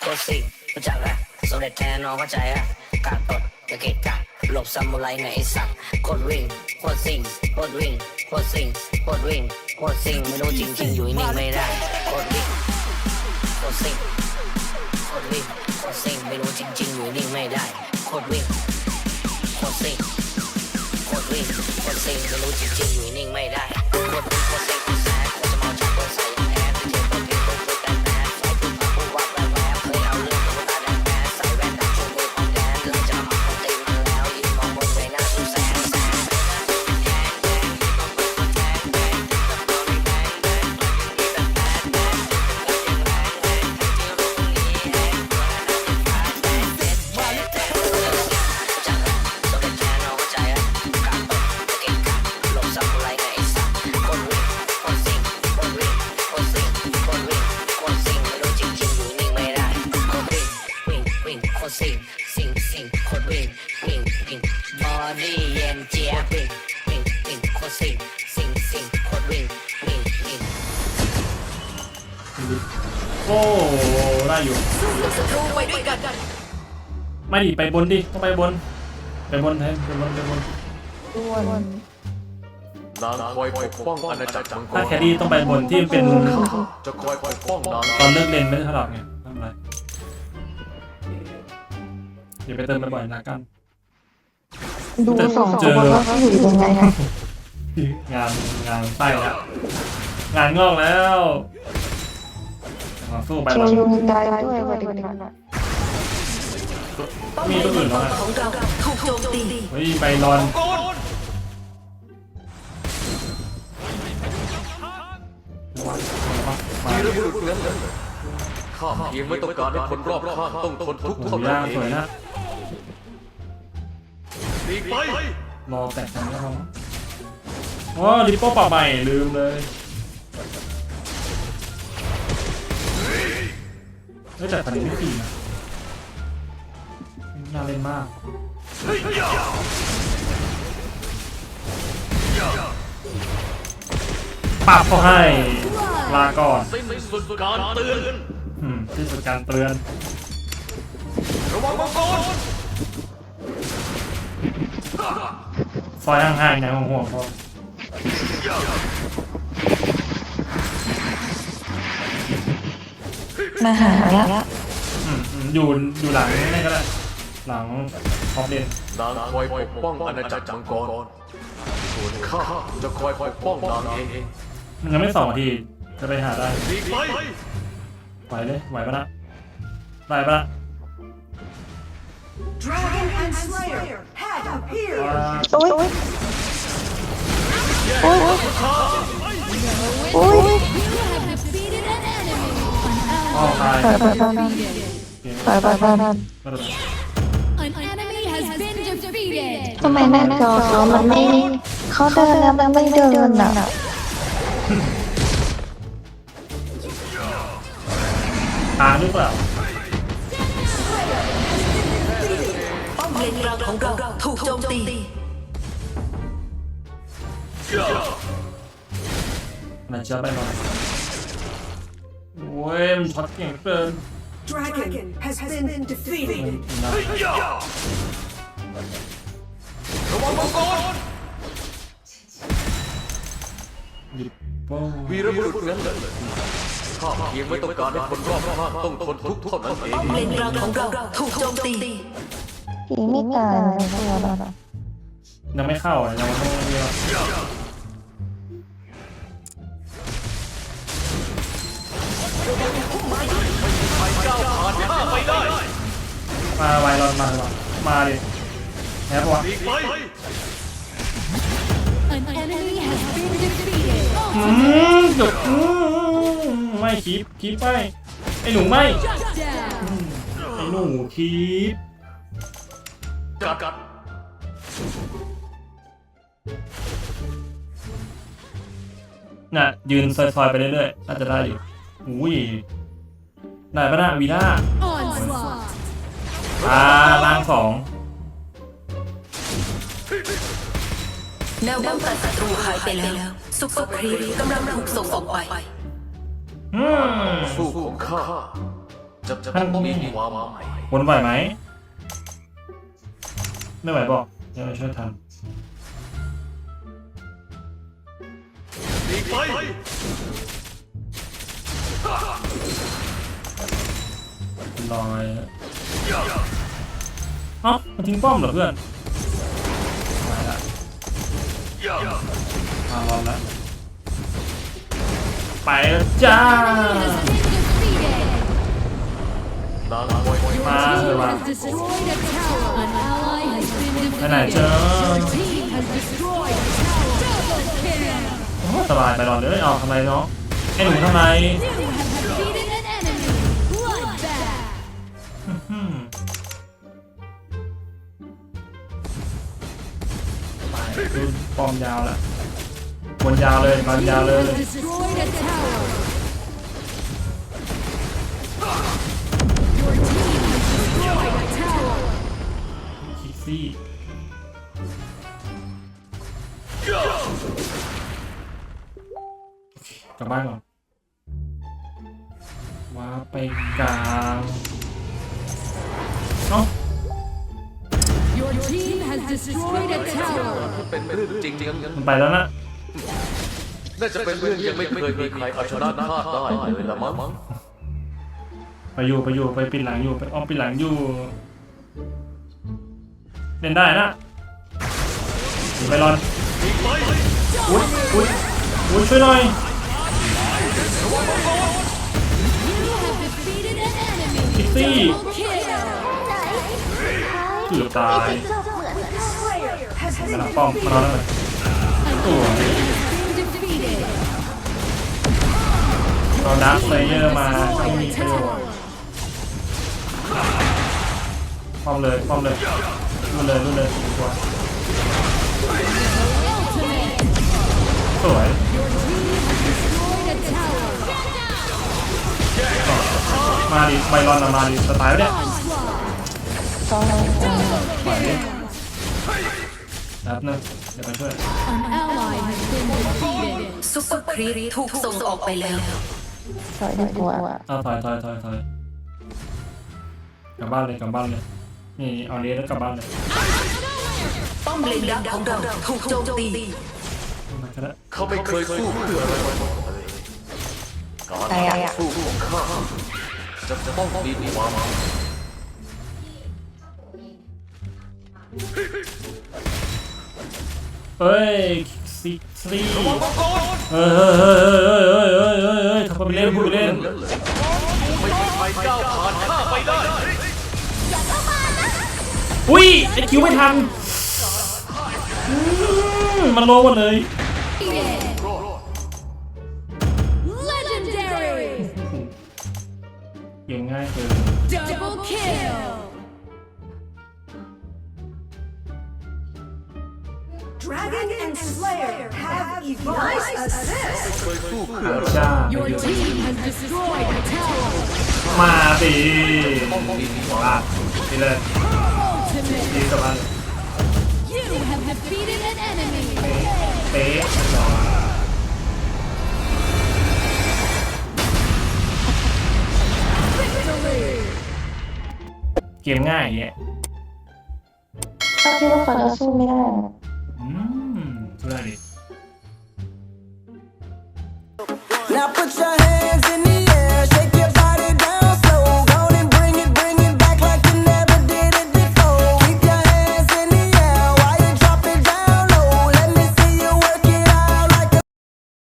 โคตรซิงรู้จักอะสมเด็จแทนน้องเข้าใจอะกาดตดอย่าเกะกะหลบซามูไรในไอ้สัตว์โคตรวิ่งโคตรซิงโคตรวิ่งโคตรซิงโคตรวิ่งโคตรซิงไม่รู้จริงๆอยู่นิ่งไม่ได้โคตรวิ่งโคตรซิงโคตรวิ่งโคตรซิงไม่รู้จริงๆอยู่นิ่งไม่ได้โคตรวิ่งโคตรซิงโคตรวิ่งโคตรซิงไม่รู้จริงๆอยู่นิ่งไม่ได้ วิ่งโคตรซิงซิงซิงโคตรวิ่งวิ่งวิ่งโอ้ได้อยู่ศัตรูไปด้วยกันไม่ดิไปบนดิต้องไปบน ไปบนแทนไปบนไปบนนางคอยปกป้องอาณาจักรมังกรถ้าแครี่ต้องไปบนที่เป็นจะคอยปกป้องนางตอนเลิกเล่นไม่ได้เท่าไหร่ไงทำไรอย่าไปเติมบ่อยๆนะกัน ดูสองคนว่าเขาอยู่ยังไงอะ งานงานไส้แล้วงานงอกแล้วมาสู้ไปเชแล้วลมีตายด้วยวันนี้นะมีตัวอื่นแล้วไงของเราถูกโจมตีเฮ้ยไปรอนมาวีรบุรุษนั้นข้าเพียงไม่ต้องการให้คนรอบข้างต้องทนทุกข์โอ้โหเท่านั้ย่านงเอสวยงนะหลีกไปรอแตกกันแล้วมั้ง อ๋อลิปโป้ปรับใหม่ลืมเลยเฮ้ยแต่ตอนนี้ไม่ปีนะน่าเล่นมากปรับเขาให้ลาก่อนสิ้นสุดการเตือนอืมที่สุดการเตือนระวังมังกรซอยห่างๆนะห่วงๆพอ มาหาละอืมอืมอยู่อยู่หลังนี่ก็ได้ หลังออฟเลนนางคอยปกป้องอาณาจักรมังกรส่วนข้าจะคอยปกป้องนางเองมันยังไม่สองนาทีจะไปหาได้หลีกไปไหวเลยไหวปะนะไหวปะนะ Dragon and Slayer have appeared. ว้าโอ้ยโโอ้ยอ้ย defeated an enemy. อ้อตายไปไปไปไปไปไปไป An enemy has been defeated. ทำไมหน้าจอเขามันไม่เขาเดินแล้วมันไม่เดินอะตาหรือเปล่าป้อมเลนกลางของเราถูกโจมตี น่าจะไปหน่อยโอ้ยมันช็อตเก่งเหลือเกิน Dragon has been defeated. นะระวังมังกรลิปโป้วีรบุรุษนั้นข้าเพียงไม่ต้องการให้คนรอบข้างต้องทนทุกข์เท่านั้นเองป้อมเลนกลางของเราถูกโจมตีผีไม่ตายเลยตัวเราอะยังไม่เข้าอะยังไม่ต้องเรียก ก้าวผ่านข้าไปได้มาไวรอนมาดีกว่ามาดิแฮปวะหลีกไป An enemy has been defeated. อืมเดี๋ยวอืมไม่คีบคีบไปไอหนูไม่ Shut down. ไอหนูคีบกัดกัดน่ะยืนซอยๆไปเรื่อยๆน่าจะได้อยู่ อุ้ยได้ปะน่ะวีล่า Onslaught. อ่าล่างสอง แนวป้องกันศัตรูหายไปแล้วซุปเปอร์ครีปกำลังถูกส่งออกไปอืมสู้ของข้าจะจะต้องมีความหมายวนไหวไหม ไม่ไหวบอกเดี๋ยวเราช่วยทดีไปำ ลอยเอ้ามันทิ้งป้อมเหรอเพื่อนมาละมารอนละไปแล้วจ้า Has been defeated. นางคอยมาเถอะมา Has destroyed a tower. An ally has been ไปไหน defeated. เจ้า Team has destroyed a tower. Double kill. โอ้สบายไปรอนเลยเอาทำไมน้องไอ้หนูทำไม You ป้อมยาวละวนยาวเลยบอลยาวเลย คิกซี่กลับบ้านก่อนว้าไปกลาง destroyed a tower. เป็นเรื่องจริงยังมันไปแล้วนะ น่าจะเป็นเรื่องยังไม่เคยมีใครเอาชนะข้าได้เลยละมั้งไปอยู่ไปอยู่ไปปิดหลังอยู่ไปอ้อมปิดหลังอยู่ เล่นได้นะไปรอนอุ้ยอุ้ยอุ้ยช่วยหน่อย You have defeated an enemy. คิกซี่ Double kill. เกือบตาย Slayer has กำลัง been ป้อมมารอแล้วเลยโอ้ย Been defeated. ตอนดักเลเยอร์มาไม่มีประโยชน์ป้อมเลยป้อมเลยรุ่นเลยรุ่นเลยดีกว่า Ultimate. สวยมาดิไบรอนมาดิสไตล์เนี่ยไหว แป๊บนึงเดี๋ยวไปช่วย An ally has been defeated. ซุปเปอร์ครีปถูกส่งออกไปแล้ว ถอยดีกว่าเอาถอยถอยถอยถอยกลับบ้านเลยกลับบ้านเลยนี่เอาเลี้ยแล้วกลับบ้านเลยป้อมเลนดักของเราถูกโจมตี มาก็ได้เขาไม่เคยสู้เพื่ออะไรมาก่อนเลยการสู้ของข้าจะต้องมีความหมาย เฮ้ยสิสซี่เฮ้ยเฮ้ยเฮ้ยเฮ้ยเฮ้ยเฮ้ยเฮ้ยทำไปเล่นพูดเล่นไม่ก่าข้าไปได้อุ้ยไอคิวไม่ทันมันโลหมดเลย Dragon and Slayer have evolved. Nice assist. เคยสู้เพื่ออะไรจ้า Your team has destroyed a tower. มาสิต้องมีความลาดนี่เลย Ultimate. ดีกับมัน You have defeated an enemy. เป๊ะจอเกมง่ายอย่างเงี้ยเขาคิดว่าเขาจะสู้ไม่ได้อืม 음, 불알이. Now put your